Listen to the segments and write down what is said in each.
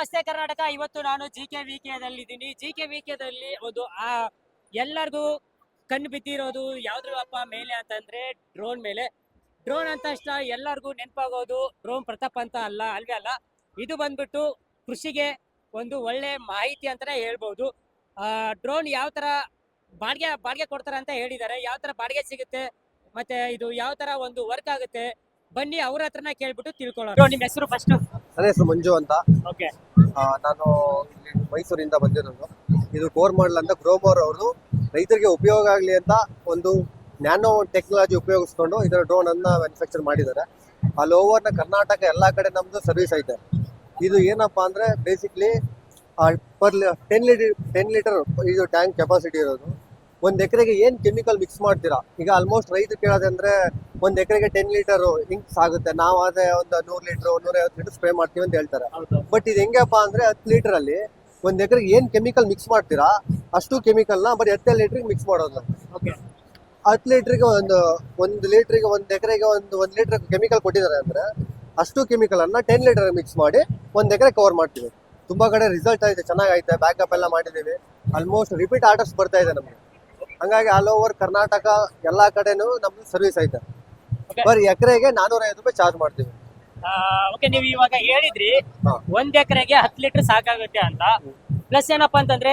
ನಮಸ್ತೆ ಕರ್ನಾಟಕ, ಇವತ್ತು ನಾನು ಜಿ ಕೆ ವಿ ಇದ್ದೀನಿ ಜಿ ಕೆ ವಿ ದಲ್ಲಿ ಒಂದು ಆ, ಎಲ್ಲರಿಗೂ ಕಣ್ಣು ಬಿದ್ದಿರೋದು ಯಾವ್ದ್ರಪ್ಪ ಮೇಲೆ ಅಂತಂದ್ರೆ ಡ್ರೋನ್ ಮೇಲೆ. ಡ್ರೋನ್ ಅಂತ ತಕ್ಷಣ ಎಲ್ಲರಿಗೂ ನೆನಪಾಗೋದು ಡ್ರೋನ್ ಪ್ರತಾಪ್ ಅಂತ ಅಲ್ಲ, ಅಲ್ವೇ ಅಲ್ಲ? ಇದು ಬಂದ್ಬಿಟ್ಟು ಕೃಷಿಗೆ ಒಂದು ಒಳ್ಳೆ ಮಾಹಿತಿ ಅಂತಾನೆ ಹೇಳ್ಬೋದು. ಡ್ರೋನ್ ಯಾವ ತರ ಬಾಡಿಗೆ ಬಾಡಿಗೆ ಕೊಡ್ತಾರೆ ಅಂತ ಹೇಳಿದ್ದಾರೆ. ಯಾವ ತರ ಬಾಡಿಗೆ ಸಿಗುತ್ತೆ, ಮತ್ತೆ ಇದು ಯಾವ ತರ ಒಂದು ವರ್ಕ್ ಆಗುತ್ತೆ, ಬನ್ನಿ ಅವ್ರ ಹತ್ರನ ಕೇಳ್ಬಿಟ್ಟು ತಿಳ್ಕೊಳ್ಳೋಣ. ನಿಮ್ಮ ಹೆಸರು ಫಸ್ಟ್ ನನ್ನ ಹೆಸರು ಮಂಜು ಅಂತ. ಓಕೆ. ಆ, ನಾನು ಇಲ್ಲಿ ಮೈಸೂರಿಂದ ಬಂದಿರೋದು. ಇದು ಕೋರ್ ಮಾಡಲ್ ಅಂತ ಗ್ರೋಮೋರ್ ಅವ್ರದ್ದು. ರೈತರಿಗೆ ಉಪಯೋಗ ಆಗಲಿ ಅಂತ ಒಂದು ನ್ಯಾನೋ ಟೆಕ್ನಾಲಜಿ ಉಪಯೋಗಿಸ್ಕೊಂಡು ಇದರ ಡ್ರೋನ್ ಅನ್ನ ಮ್ಯಾನುಫ್ಯಾಕ್ಚರ್ ಮಾಡಿದ್ದಾರೆ. ಆಲ್ ಓವರ್ನ ಕರ್ನಾಟಕ ಎಲ್ಲ ಕಡೆ ನಮ್ದು ಸರ್ವಿಸ್ ಐತೆ. ಇದು ಏನಪ್ಪಾ ಅಂದ್ರೆ basically per ten litre ten litre ಇದು ಟ್ಯಾಂಕ್ ಕೆಪಾಸಿಟಿ ಇರೋದು. ಒಂದ್ ಎಕರೆಗೆ ಏನ್ ಕೆಮಿಕಲ್ ಮಿಕ್ಸ್ ಮಾಡ್ತೀರಾ? ಈಗ ಆಲ್ಮೋಸ್ಟ್ ರೈತರು ಕೇಳೋದಂದ್ರೆ ಒಂದ್ ಎಕರೆಗೆ ಟೆನ್ ಲೀಟರ್ ಹಿಂಗ್ ಸಾಗುತ್ತೆ. ನಾವು ಅದೇ ಒಂದು ನೂರ್ ಲೀಟರ್ ನೂರೈವತ್ತು ಲೀಟರ್ ಸ್ಪ್ರೇ ಮಾಡ್ತೀವಿ ಅಂತ ಹೇಳ್ತಾರೆ. ಬಟ್ ಇದು ಹೆಂಗಪ್ಪ ಅಂದ್ರೆ ಹತ್ತು ಲೀಟರ್ ಅಲ್ಲಿ ಒಂದ್ ಎಕರೆಗೆ ಏನ್ ಕೆಮಿಕಲ್ ಮಿಕ್ಸ್ ಮಾಡ್ತೀರಾ? ಅಷ್ಟು ಕೆಮಿಕಲ್ನ ಬರೀ ಹತ್ತೇ ಲೀಟರ್ ಮಿಕ್ಸ್ ಮಾಡೋದು. ಓಕೆ ಹತ್ತು ಲೀಟ್ರಿಗೆ ಒಂದು ಒಂದು ಲೀಟ್ರಿಗೆ ಒಂದ್ ಎಕರೆಗೆ ಒಂದು ಒಂದ್ ಲೀಟರ್ ಕೆಮಿಕಲ್ ಕೊಟ್ಟಿದ್ದಾರೆ ಅಂದ್ರೆ ಅಷ್ಟು ಕೆಮಿಕಲ್ ಅನ್ನ ಟೆನ್ ಲೀಟರ್ ಮಿಕ್ಸ್ ಮಾಡಿ ಒಂದ್ ಎಕರೆ ಕವರ್ ಮಾಡ್ತೀವಿ. ತುಂಬಾ ಕಡೆ ರಿಸಲ್ಟ್ ಐತೆ ಚೆನ್ನಾಗೈತೆ ಬ್ಯಾಕಪ್ ಎಲ್ಲ ಮಾಡಿದೀವಿ ಆಲ್ಮೋಸ್ಟ್ ರಿಪೀಟ್ ಆರ್ಡರ್ಸ್ ಬರ್ತಾ ಇದೆ ನಮ್ಗೆ. ಹಂಗಾಗಿ ಆಲ್ ಓವರ್ ಕರ್ನಾಟಕ ಎಲ್ಲಾ ಕಡೆನೂ ನಮ್ದು ಸರ್ವಿಸ್ ಐತೆ. Okay. ಬರೀ ಎಕರೆಗೆ ನಾನೂರ ಐವತ್ತು ರೂಪಾಯಿ ಚಾರ್ಜ್ ಮಾಡ್ತೀವಿ. ಓಕೆ ನೀವು ಇವಾಗ ಹೇಳಿದ್ರಿ ಹಾ. ಒಂದ್ ಎಕರೆಗೆ ಹತ್ತು ಲೀಟರ್ ಸಾಕಾಗುತ್ತೆ ಅಂತ. ಪ್ಲಸ್ ಏನಪ್ಪಾ ಅಂತಂದ್ರೆ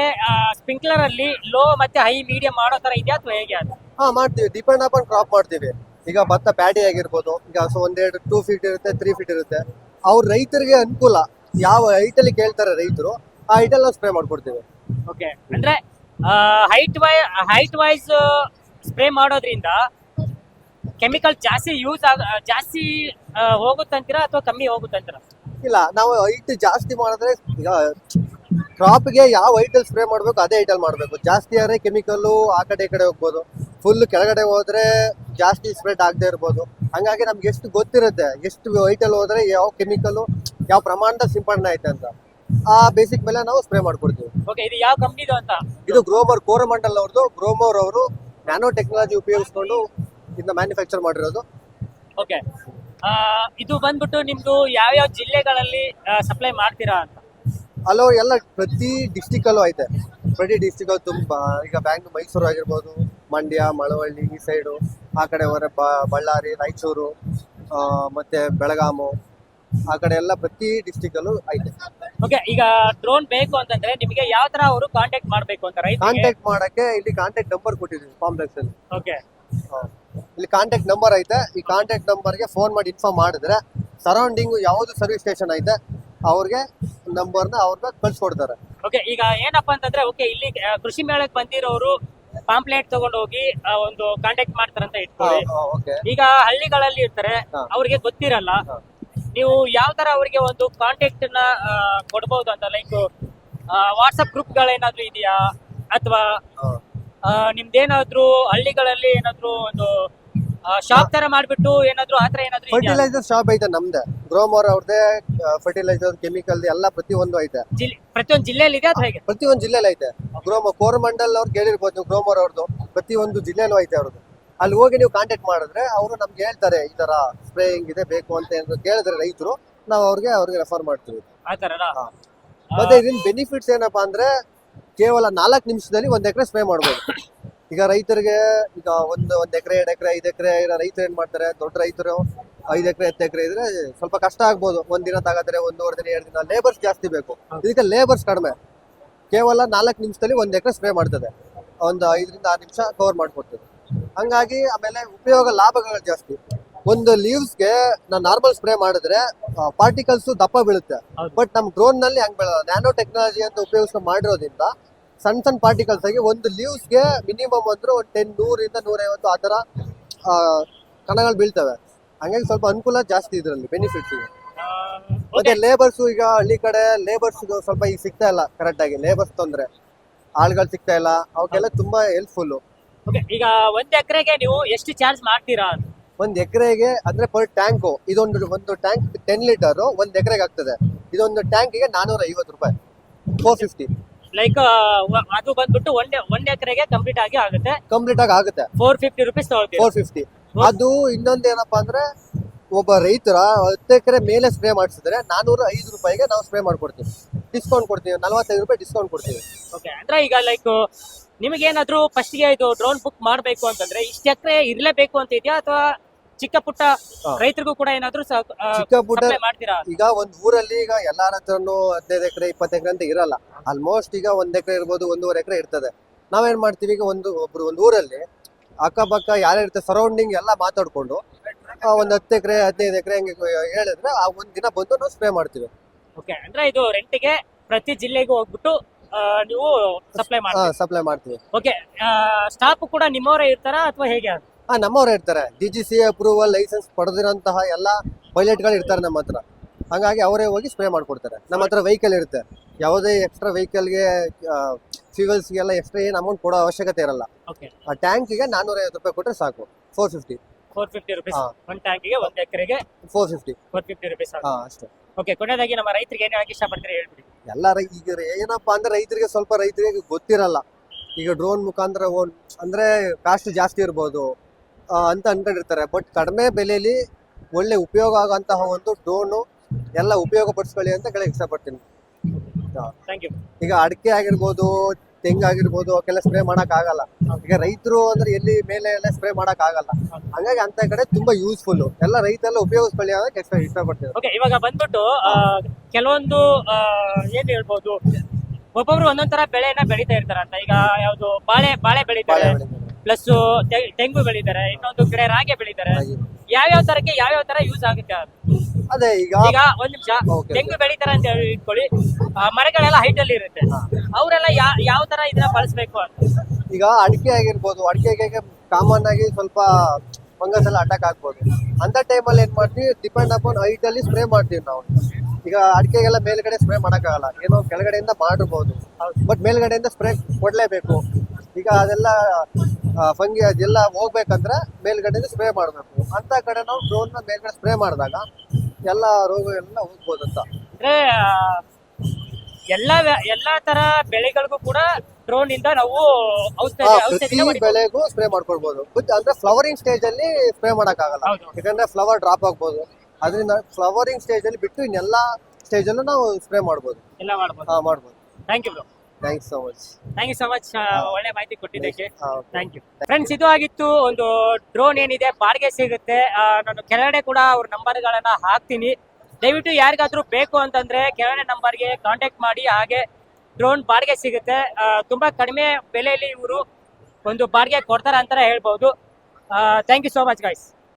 ಸ್ಪ್ರಿಂಕ್ಲರ್ ಅಲ್ಲಿ ಲೋ ಮತ್ತೆ ಹೈ ಮೀಡಿಯಂ ಮಾಡೋ ತರ ಇದೆಯಾ ಅಥವಾ ಹೇಗೆ ಅಂತ? ಹಾ ಮಾಡ್ತೀವಿ. ಡಿಪೆಂಡ್ ಆನ್ ಕ್ರಾಪ್ ಮಾಡ್ತೀವಿ. ಈಗ ಭತ್ತ ಪ್ಯಾಡಿ ಆಗಿರ್ಬೋದು ಈಗ ಸೊ ಒಂದೆರಡು ಟೂ ಫೀಟ್ ಇರುತ್ತೆ ತ್ರೀ ಫೀಟ್ ಇರುತ್ತೆ. ಅವ್ರ ರೈತರಿಗೆ ಅನುಕೂಲ. ಯಾವ ಹೈಟಲ್ಲಿ ಕೇಳ್ತಾರೆ ರೈತರು ಆ ಹೈಟಲ್ಲಿ ನಾವು ಸ್ಪ್ರೇ ಮಾಡ್ಕೊಡ್ತೀವಿ. ಓಕೆ ಅಂದ್ರೆ ಹೈಟ್ ವೈ ಹೈಟ್ ವೈಸ್ ಸ್ಪ್ರೇ ಮಾಡೋದ್ರಿಂದ ಕೆಮಿಕಲ್ ಜಾಸ್ತಿ ಯೂಸ್ ಆಗ ಜಾಸ್ತಿ ಹೋಗುತ್ತಂತೀರಾ ಅಥವಾ ಕಮ್ಮಿ ಹೋಗುತ್ತಂತೀರಾ? ಇಲ್ಲ, ನಾವು ಹೈಟ್ ಜಾಸ್ತಿ ಮಾಡಿದ್ರೆ ಈಗ ಕ್ರಾಪ್ಗೆ ಯಾವ ಹೈಟಲ್ಲಿ ಸ್ಪ್ರೇ ಮಾಡಬೇಕು ಅದೇ ಹೈಟಲ್ಲಿ ಮಾಡಬೇಕು. ಜಾಸ್ತಿ ಆದರೆ ಕೆಮಿಕಲ್ಲು ಆ ಕಡೆ ಈ ಕಡೆ ಹೋಗ್ಬೋದು. ಫುಲ್ ಕೆಳಗಡೆ ಹೋದ್ರೆ ಜಾಸ್ತಿ ಸ್ಪ್ರೆಡ್ ಆಗದೆ ಇರ್ಬೋದು. ಹಂಗಾಗಿ ನಮ್ಗೆ ಎಷ್ಟು ಗೊತ್ತಿರುತ್ತೆ, ಎಷ್ಟು ಹೈಟಲ್ಲಿ ಹೋದ್ರೆ ಯಾವ ಕೆಮಿಕಲ್ಲು ಯಾವ ಪ್ರಮಾಣದ ಸಿಂಪಡಣೆ ಐತೆ ಅಂತ. ಆ ಬೇಸಿಕ್ ಮೇಲೆ ನಾವು ಸ್ಪ್ರೇ ಮಾಡ್ಕೊಡ್ತೀವಿ. ಓಕೆ ಇದು ಯಾವ ಕಂಪ್ನಿದು ಅಂತ? ಇದು ಗ್ರೋಮರ್ ಕೋರಮಂಡಲ್ ಅವ್ರದ್ದು ಗ್ರೋಮೋರ್ ಅವರು ನ್ಯಾನೋ ಟೆಕ್ನಾಲಜಿ ಉಪಯೋಗಿಸ್ಕೊಂಡು ಇದನ್ನ ಮ್ಯಾನುಫ್ಯಾಕ್ಚರ್ ಮಾಡಿರೋದು. ಓಕೆ ಇದು ಬಂದ್ಬಿಟ್ಟು ನಿಮ್ದು ಯಾವ್ಯಾವ ಜಿಲ್ಲೆಗಳಲ್ಲಿ ಸಪ್ಲೈ ಮಾಡ್ತೀರಾ ಅಂತ? ಅಲ್ಲೋ ಎಲ್ಲ ಪ್ರತಿ ಡಿಸ್ಟಿಕ್ ಅಲ್ಲೂ ಐತೆ. ಪ್ರತಿ ಡಿಸ್ಟಿಕ್ ಅಲ್ಲಿ ತುಂಬಾ. ಈಗ ಬ್ಯಾಂಕ್ ಮೈಸೂರು ಆಗಿರ್ಬೋದು ಮಂಡ್ಯ ಮಳವಳ್ಳಿ ಈ ಸೈಡು ಆ ಕಡೆ ಹೊರೆ ಬಳ್ಳಾರಿ ರಾಯಚೂರು ಮತ್ತೆ ಬೆಳಗಾಮು ಆ ಕಡೆ ಎಲ್ಲ ಪ್ರತಿ ಡಿಸ್ಟಿಕ್ ಅಲ್ಲೂ ಐತೆ. ಓಕೆ ಈಗ ಡ್ರೋನ್ ಬೇಕು ಅಂತಂದ್ರೆ ನಿಮಗೆ ಯಾವ ತರ ಅವರು ಕಾಂಟ್ಯಾಕ್ಟ್ ಮಾಡಬೇಕು ಅಂತ ರೈತ ಕಾಂಟ್ಯಾಕ್ಟ್ ಮಾಡಕ್ಕೆ ಇಲ್ಲಿ ಕಾಂಟ್ಯಾಕ್ಟ್ ನಂಬರ್ ಕೊಟ್ಟಿದ್ದೀವಿ ಕಾಂಪ್ಲೆಕ್ಸ್ ಅಲ್ಲಿ. ಓಕೆ. ಇಲ್ಲಿ ಕಾಂಟ್ಯಾಕ್ಟ್ ನಂಬರ್ ಐತೆ ಈ ಕಾಂಟ್ಯಾಕ್ಟ್ ನಂಬರ್ಗೆ ಫೋನ್ ಮಾಡಿ ಇನ್ಫಾರ್ಮ್ ಮಾಡಿದ್ರೆ ಸರೌಂಡಿಂಗ್ ಯಾವುದು ಸರ್ವಿಸ್ ಸ್ಟೇಷನ್ ಐತೆ ಅವ್ರಿಗೆ ನ ಅವ್ರನ್ನ ಕಳ್ಸಿಕೊಡ್ತಾರೆ. ಓಕೆ ಈಗ ಏನಪ್ಪಾ ಅಂತಂದ್ರೆ ಓಕೆ ಇಲ್ಲಿ ಆ, ಕೃಷಿ ಮೇಳಕ್ಕೆ ಬಂದಿರೋರು ಪಾಂಪ್ಲೇಟ್ ತಗೊಂಡು ಹೋಗಿ ಆ, ಒಂದು ಕಾಂಟ್ಯಾಕ್ಟ್ ಮಾಡ್ತಾರಂತ ಇಟ್ಕೊಳ್ಳಿ. ಓಕೆ ಈಗ ಹಳ್ಳಿಗಳಲ್ಲಿ ಇರ್ತಾರೆ ಹಾ. ಅವ್ರಿಗೆ ಗೊತ್ತಿರಲ್ಲ. ಹಾ. ನೀವು ಯಾವ ತರ ಅವರಿಗೆ ಒಂದು ಕಾಂಟ್ಯಾಕ್ಟ್ನ ಕೊಡಬಹುದು ಕೊಡ್ಬೋದು ಅಂತ ಲೈಕ್ ವಾಟ್ಸಪ್ ಗ್ರೂಪ್ ಗಳೇನಾದ್ರೂ ಇದೆಯಾ? ಅಥವಾ ನಿಮ್ದೇನಾದ್ರೂ ಹಳ್ಳಿಗಳಲ್ಲಿ ಏನಾದ್ರೂ ಒಂದು ಶಾಪ್ ತರ ಮಾಡ್ಬಿಟ್ಟು ಏನಾದ್ರು ಆತರ ಏನಾದ್ರು ಫರ್ಟಿಲೈಸರ್ ಶಾಪ್ ಐತೆ ನಮ್ದೆ. ಗ್ರೋಮೋರ್ ಅವ್ರದೇ ಫರ್ಟಿಲೈಸರ್ ಕೆಮಿಕಲ್ ಎಲ್ಲ ಪ್ರತಿಯೊಂದು ಐತೆ. ಪ್ರತಿಯೊಂದು ಜಿಲ್ಲೆಯಲ್ಲಿ ಇದೆ ಅಥವಾ ಹೇಗೆ? ಪ್ರತಿಯೊಂದು ಜಿಲ್ಲೆಯಲ್ಲಿ ಐತೆ. ಗ್ರೋಮೋ ಕೋರಮಂಡಲ್ ಅವ್ರು ಕೇಳಿರ್ಬೋದು ನೀವು ಗ್ರೋಮೋರ್ ಅವ್ರದ್ದು ಪ್ರತಿಯೊಂದು ಜಿಲ್ಲೆಯಲ್ಲೂ ಐತೆ ಅವ್ರದ್ದು ಅಲ್ಲಿ ಹೋಗಿ ನೀವು ಕಾಂಟ್ಯಾಕ್ಟ್ ಮಾಡಿದ್ರೆ ಅವರು ನಮ್ಗೆ ಹೇಳ್ತಾರೆ ಈ ತರ ಸ್ಪ್ರೇ ಹಿಂಗಿದೆ ಬೇಕು ಅಂತ ಏನಾದ್ರು ಕೇಳಿದ್ರೆ ರೈತರು ನಾವು ಅವ್ರಿಗೆ ಅವ್ರಿಗೆ ರೆಫರ್ ಮಾಡ್ತೀವಿ. ಮತ್ತೆ ಇದರಿಂದ ಬೆನಿಫಿಟ್ಸ್ ಏನಪ್ಪಾ ಅಂದ್ರೆ ಕೇವಲ ನಾಲ್ಕು ನಿಮಿಷದಲ್ಲಿ ಒಂದ್ ಎಕರೆ ಸ್ಪ್ರೇ ಮಾಡ್ಬೋದು. ಈಗ ರೈತರಿಗೆ ಈಗ ಒಂದು ಒಂದ್ ಎಕರೆ ಎರಡು ಎಕರೆ ಐದು ಎಕರೆ ಇರೋ ರೈತರು ಏನ್ ಮಾಡ್ತಾರೆ ದೊಡ್ಡ ರೈತರು ಐದು ಎಕರೆ ಹತ್ತು ಎಕರೆ ಇದ್ರೆ ಸ್ವಲ್ಪ ಕಷ್ಟ ಆಗ್ಬೋದು. ಒಂದ್ ದಿನ ತಗಾದ್ರೆ ಒಂದೂವರೆ ದಿನ ಎರಡು ದಿನ ಲೇಬರ್ಸ್ ಜಾಸ್ತಿ ಬೇಕು. ಇದಕ್ಕೆ ಲೇಬರ್ಸ್ ಕಡಿಮೆ. ಕೇವಲ ನಾಲ್ಕು ನಿಮಿಷದಲ್ಲಿ ಒಂದ್ ಎಕರೆ ಸ್ಪ್ರೇ ಮಾಡ್ತದೆ. ಒಂದು ಐದರಿಂದ ಆರು ನಿಮಿಷ ಕವರ್ ಮಾಡ್ಕೊಡ್ತದೆ. ಹಂಗಾಗಿ ಆಮೇಲೆ ಉಪಯೋಗ ಲಾಭಗಳು ಜಾಸ್ತಿ. ಒಂದು ಲೀವ್ಸ್ಗೆ ನಾವು ನಾರ್ಮಲ್ ಸ್ಪ್ರೇ ಮಾಡಿದ್ರೆ ಪಾರ್ಟಿಕಲ್ಸ್ ದಪ್ಪ ಬೀಳುತ್ತೆ. ಬಟ್ ನಮ್ ಡ್ರೋನ್ನಲ್ಲಿ ಹಂಗ್ ಬೀಳಲ್ಲ. ನ್ಯಾನೋ ಟೆಕ್ನಾಲಜಿ ಅಂತ ಉಪಯೋಗಿಸ್ಕೊಂಡು ಮಾಡಿರೋದ್ರಿಂದ ಸಣ್ಣ ಸಣ್ಣ ಪಾರ್ಟಿಕಲ್ಸ್ ಆಗಿ ಒಂದು ಲೀವ್ಸ್ಗೆ ಮಿನಿಮಮ್ ಅಂದ್ರೆ ಒಂದು ಟೆನ್ ನೂರಿಂದ ನೂರೈವತ್ತು ಆ ಥರ ಕಣಗಳು ಬೀಳ್ತವೆ. ಹಂಗಾಗಿ ಸ್ವಲ್ಪ ಅನುಕೂಲ ಜಾಸ್ತಿ ಇದರಲ್ಲಿ ಬೆನಿಫಿಟ್ಸ್ ಇದೆ ಮತ್ತೆ. ಲೇಬರ್ಸ್ ಈಗ ಹಳ್ಳಿ ಕಡೆ ಲೇಬರ್ಸ್ ಸ್ವಲ್ಪ ಈಗ ಸಿಗ್ತಾ ಇಲ್ಲ ಕರೆಕ್ಟ್ ಆಗಿ. ಲೇಬರ್ಸ್ ತೊಂದ್ರೆ. ಆಳ್ಗಳು ಸಿಗ್ತಾ ಇಲ್ಲ ಅವಕ್ಕೆಲ್ಲ ತುಂಬಾ ಹೆಲ್ಪ್ಫುಲ್ ಈಗ ಒಂದ್ ಎಕರೆಗೆ ನೀವು ಎಷ್ಟು ಚಾರ್ಜ್ ಮಾಡ್ತೀರಾ ಅಂತ? ಒಂದ್ ಎಕರೆಗೆ ಅಂದ್ರೆ ಪರ್ ಟ್ಯಾಂಕ್ ಇದೊಂದು ಒಂದು ಟ್ಯಾಂಕ್ ಟೆನ್ ಲೀಟರ್ ಒಂದ್ ಎಕರೆಗೆ ಆಗ್ತದೆ. ಇದೊಂದು ಟ್ಯಾಂಕಿಗೆ ನಾನೂರ ಐವತ್ತು ರೂಪಾಯಿ ಫೋರ್ ಫಿಫ್ಟಿ ಲೈಕ್ ಅದು ಬಂದ್ಬಿಟ್ಟು ಒನ್ ಒನ್ ಎಕರೆಗೆ ಕಂಪ್ಲೀಟ್ ಆಗಿ ಆಗುತ್ತೆ. ಕಂಪ್ಲೀಟ್ ಆಗಿ ಆಗುತ್ತೆ. Four fifty rupees four fifty ಅದು ಇನ್ನೊಂದು ಏನಪ್ಪಾ ಅಂದ್ರೆ ಒಬ್ಬ ರೈತರ ಹತ್ತು ಎಕರೆ ಮೇಲೆ ಸ್ಪ್ರೇ ಮಾಡಿಸಿದ್ರೆ ನಾನೂರ ಐದು ರೂಪಾಯಿಗೆ ನಾವು ಸ್ಪ್ರೇ ಮಾಡ್ಕೊಡ್ತೀವಿ. ಡಿಸ್ಕೌಂಟ್ ಕೊಡ್ತೀವಿ ನಲವತ್ತೈದು ರೂಪಾಯಿ ಡಿಸ್ಕೌಂಟ್ ಕೊಡ್ತೀವಿ. ಓಕೆ ಅಂದ್ರೆ ಈಗ ಲೈಕ್ ನಿಮಗೇನಾದ್ರೂ ಫಸ್ಟ್ಗೆ ಇದು ಡ್ರೋನ್ ಬುಕ್ ಮಾಡಬೇಕು ಅಂತಂದ್ರೆ ಇಷ್ಟು ಎಕರೆ ಇರಲೇಬೇಕು ಅಂತ ಇದೆಯಾ ಅಥವಾ ಚಿಕ್ಕ ಪುಟ್ಟ ರೈತರಿಗೂ ಕೂಡ ಏನಾದ್ರೂ ಚಿಕ್ಕ ಪುಟ್ಟ ಮಾಡ್ತೀರಾ? ಈಗ ಒಂದ್ ಊರಲ್ಲಿ ಈಗ ಎಲ್ಲಾರ ಹತ್ರನು ಹದಿನೈದು ಎಕರೆ ಇಪ್ಪತ್ತು ಎಕರೆ ಅಂತ ಇರಲ್ಲ. ಆಲ್ಮೋಸ್ಟ್ ಈಗ ಒಂದ್ ಎಕರೆ ಇರ್ಬೋದು ಒಂದೂವರೆ ಎಕರೆ ಇರ್ತದೆ. ನಾವೇನ್ ಮಾಡ್ತೀವಿ ಈಗ ಒಂದು ಒಬ್ರು ಒಂದ್ ಊರಲ್ಲಿ ಅಕ್ಕಪಕ್ಕ ಯಾರು ಇರ್ತಾರೆ ಸರೌಂಡಿಂಗ್ ಎಲ್ಲ ಮಾತಾಡ್ಕೊಂಡು ಆ, ಒಂದ್ ಹತ್ತು ಎಕರೆ ಹದಿನೈದು ಎಕರೆ ಹಂಗೆ ಹೇಳಿದ್ರೆ ಆ ಒಂದ್ ದಿನ ಬಂದು ನಾವು ಸ್ಪ್ರೇ ಮಾಡ್ತೀವಿ. ಓಕೆ ಅಂದ್ರೆ ಇದು ರೆಂಟ್ಗೆ ಪ್ರತಿ ಜಿಲ್ಲೆಗೂ ಹೋಗ್ಬಿಟ್ಟು ನೀವು ಸಪ್ಲೈ ಮಾಡ್ತೀವಿ ಸಪ್ಲೈ ಮಾಡ್ತೀವಿ. ಓಕೆ ಸ್ಟಾಫ್ ಕೂಡ ನಿಮ್ಮವರೇ ಇರ್ತಾರಾ ಅಥವಾ ಹೇಗೆ ಹಾ ನಮ್ಮವ್ರು ಇರ್ತಾರೆ. D G C approval licence ಪಡೆದಿರೋಂತಹ ಎಲ್ಲ ಪೈಲಟ್ಗಳು ಇರ್ತಾರೆ ನಮ್ಮ ಹತ್ರ. ಹಂಗಾಗಿ ಅವರೇ ಹೋಗಿ ಸ್ಪ್ರೇ ಮಾಡ್ಕೊಡ್ತಾರೆ. ನಮ್ಮ ಹತ್ರ ವೆಹಿಕಲ್ ಇರುತ್ತೆ. ಯಾವುದೇ ಎಕ್ಸ್ಟ್ರಾ ವೆಹಿಕಲ್ಗೆ ಫ್ಯೂಯಲ್ಸ್ಗೆಲ್ಲ ಎಕ್ಸ್ಟ್ರಾ ಏನು ಅಮೌಂಟ್ ಕೊಡೋ ಅವಶ್ಯಕತೆ ಇರಲ್ಲ. ಓಕೆ ಆ ಟ್ಯಾಂಕಿಗೆ ನಾನ್ನೂರ ಐವತ್ತು ರೂಪಾಯಿ ಕೊಟ್ಟರೆ ಸಾಕು. Four fifty four fifty rupees ಒಂದು ಟ್ಯಾಂಕಿಗೆ ಒಂದು ಎಕರೆಗೆ four fifty four fifty rupees ಹಾ ಅಷ್ಟೇ. ಓಕೆ ಕೊನೆಯದಾಗಿ ನಮ್ಮ ರೈತರಿಗೆ ಏನ್ ಹೇಳಕ್ ಇಷ್ಟಪಡ್ತೀರಿ ಹೇಳ್ಬಿಡಿ. ಎಲ್ಲ ರೈ- ಈಗ ಏನಪ್ಪಾ ಅಂದ್ರೆ ರೈತರಿಗೆ ಸ್ವಲ್ಪ ರೈತರಿಗೆ ಗೊತ್ತಿರಲ್ಲ. ಈಗ ಡ್ರೋನ್ ಮುಖಾಂತರ ಓನ್ ಅಂದ್ರೆ ಕಾಸ್ಟ್ ಜಾಸ್ತಿ ಇರ್ಬೋದು ಅಂತ ಅನ್ಕೊಂಡಿರ್ತಾರೆ ಬಟ್ ಕಡಿಮೆ ಬೆಲೆಯಲ್ಲಿ ಒಳ್ಳೆ ಉಪಯೋಗ ಆಗುವಂತಹ ಒಂದು ಡ್ರೋನು ಎಲ್ಲ ಉಪಯೋಗ ಪಡಿಸ್ಕೊಳ್ಳಿ ಅಂತ ಕೇಳಕ್ ಇಷ್ಟಪಡ್ತೀನಿ. ಈಗ ಅಡಿಕೆ ಆಗಿರ್ಬೋದು ತೆಂಗು ಆಗಿರ್ಬೋದು ಅವಕ್ಕೆಲ್ಲ ಸ್ಪ್ರೇ ಮಾಡಕ್ ಆಗಲ್ಲ. ಈಗ ರೈತರು ಅಂದ್ರೆ ಎಲ್ಲಿ ಮೇಲೆ ಎಲ್ಲ ಸ್ಪ್ರೇ ಮಾಡಕ್ ಆಗಲ್ಲ. ಹಂಗಾಗಿ ಅಂತ ಕಡೆ ತುಂಬಾ ಯೂಸ್ಫುಲ್ ಎಲ್ಲ ರೈತೆಲ್ಲ ಉಪಯೋಗಿಸ್ಕೊಳ್ಳಿ ಅಂತ ಇಷ್ಟ ಇಷ್ಟಪಡ್ತೀನಿ. ಓಕೆ ಇವಾಗ ಬಂದ್ಬಿಟ್ಟು ಕೆಲವೊಂದು ಏನ್ ಹೇಳ್ಬೋದು ಒಬ್ಬೊಬ್ರು ಒಂದೊಂದ್ ತರ ಬೆಳೆನ ಬೆಳಿತಾ ಇರ್ತಾರ ಅಂತ. ಈಗ ಯಾವ್ದು ಬಾಳೆ ಬಾಳೆ ಬೆಳೀತಾರೆ. ಬಾಳೆ ಪ್ಲಸ್ ತೆಂಗು ಬೆಳೀತಾರೆ. ಇನ್ನೊಂದು ಕಡೆ ರಾಗಿ ಬೆಳೀತಾರೆ. ಯಾವ್ಯಾವ ತರಕ್ಕೆ ಯಾವ್ಯಾವ ತರ ಯೂಸ್ ಆಗುತ್ತೆ ಅದು? ಈಗ ಈಗ ಒಂದ್ ನಿಮಿಷ. Okay, ತೆಂಗು ಬೆಳಿತಾರೆ ಅಂತ ಹೇಳಿ ಇಟ್ಕೊಳ್ಳಿ. ಆ, ಮರಗಳೆಲ್ಲ ಹೈಟ್ ಅಲ್ಲಿ ಇರುತ್ತೆ. ಅವರೆಲ್ಲ ಯಾವ ತರ ಇದನ್ನ ಬಳಸ್ಬೇಕು ಅಂತ? ಈಗ ಅಡಿಕೆ ಆಗಿರ್ಬೋದು ಅಡಿಕೆಗೆ ಕಾಮನ್ ಆಗಿ ಸ್ವಲ್ಪ ಫಂಗಸ್ ಎಲ್ಲ ಅಟ್ಯಾಕ್ ಆಗ್ಬೋದು. ಅಂತ ಟೈಮಲ್ಲಿ ಏನ್ ಮಾಡ್ತೀವಿ? ಡಿಪೆಂಡ್ ಅಪಾನ್ ಹೈಟ್ ಅಲ್ಲಿ ಸ್ಪ್ರೇ ಮಾಡ್ತೀವಿ ನಾವು. ಈಗ ಅಡಿಕೆಗೆಲ್ಲ ಮೇಲ್ಗಡೆ ಸ್ಪ್ರೇ ಮಾಡೋಕ್ಕಾಗಲ್ಲ. ಏನೋ ಕೆಳಗಡೆಯಿಂದ ಮಾಡಿರ್ಬೋದು. ಬಟ್ ಮೇಲ್ಗಡೆಯಿಂದ ಸ್ಪ್ರೇ ಕೊಡ್ಲೇಬೇಕು. ಈಗ ಅದೆಲ್ಲ ಫಂಗಿ ಅದೆಲ್ಲ ಹೋಗ್ಬೇಕಂದ್ರೆ ಮೇಲ್ಗಡೆಯಿಂದ ಸ್ಪ್ರೇ ಮಾಡಬೇಕು. ಅಂತ ಕಡೆ ನಾವು ಡ್ರೋನ್ ಮೇಲ್ಗಡೆ ಸ್ಪ್ರೇ ಮಾಡಿದಾಗ ಎಲ್ಲ ರೋಗಗಳೆಲ್ಲ ಹೋಗ್ಬೋದು ಅಂತ ಅಂದ್ರೆ ಆ, ಎಲ್ಲಾ ವ್ಯ- ಎಲ್ಲಾ ತರ ಬೆಳೆಗಳಿಗೂ ಕೂಡ ಡ್ರೋನ್ ಇಂದ ನಾವು ಔಷಧಿ ಹಾ, ಔಷಧಿನ ಪ್ರತಿ ಹೊಡಿಬೋದು. ಬೆಳೆಗೂ ಸ್ಪ್ರೇ ಮಾಡ್ಕೊಳ್ಬಹುದು ಬಟ್ ಅಂದ್ರೆ ಫ್ಲವರಿಂಗ್ ಸ್ಟೇಜ್ ಅಲ್ಲಿ ಸ್ಪ್ರೇ ಮಾಡಕ್ಕಾಗಲ್ಲ. ಹೌದು ಯಾಕಂದ್ರೆ ಫ್ಲವರ್ ಡ್ರಾಪ್ ಆಗ್ಬೋದು. ಅದರಿಂದ ಫ್ಲವರಿಂಗ್ ಸ್ಟೇಜ್ ಅಲ್ಲಿ ಬಿಟ್ಟು ಇನ್ನೆಲ್ಲಾ ಸ್ಟೇಜ್ ಅಲ್ಲೂ ನಾವು ಸ್ಪ್ರೇ ಮಾಡ್ಬೋದು. ಎಲ್ಲ ಮಾಡ್ಬೋದು. ಹಾ ಮಾಡ್ಬೋದು. Thank you bro thanks so much thank you so much ಒಳ್ಳೆ ಮಾಹಿತಿ ಕೊಟ್ಟಿದ್ದಕ್ಕೆ. ಥ್ಯಾಂಕ್ ಯು ಫ್ರೆಂಡ್ಸ್ ಇದು ಆಗಿತ್ತು ಒಂದು ಡ್ರೋನ್ ಏನಿದೆ ಬಾಡಿಗೆ ಸಿಗುತ್ತೆ. ನಾನು ಕೆಳಗಡೆ ಕೂಡ ಅವ್ರ ನಂಬರ್ಗಳನ್ನ ಹಾಕ್ತೀನಿ. ದಯವಿಟ್ಟು ಯಾರಿಗಾದ್ರೂ ಬೇಕು ಅಂತಂದ್ರೆ ಕೆಳಗಡೆ ನಂಬರ್ಗೆ ಕಾಂಟ್ಯಾಕ್ಟ್ ಮಾಡಿ ಹಾಗೆ ಡ್ರೋನ್ ಬಾಡಿಗೆ ಸಿಗುತ್ತೆ. ತುಂಬಾ ಕಡಿಮೆ ಬೆಲೆಯಲ್ಲಿ ಇವರು ಒಂದು ಬಾಡಿಗೆ ಕೊಡ್ತಾರೆ ಅಂತಾನೆ ಹೇಳ್ಬೋದು thank you so much guys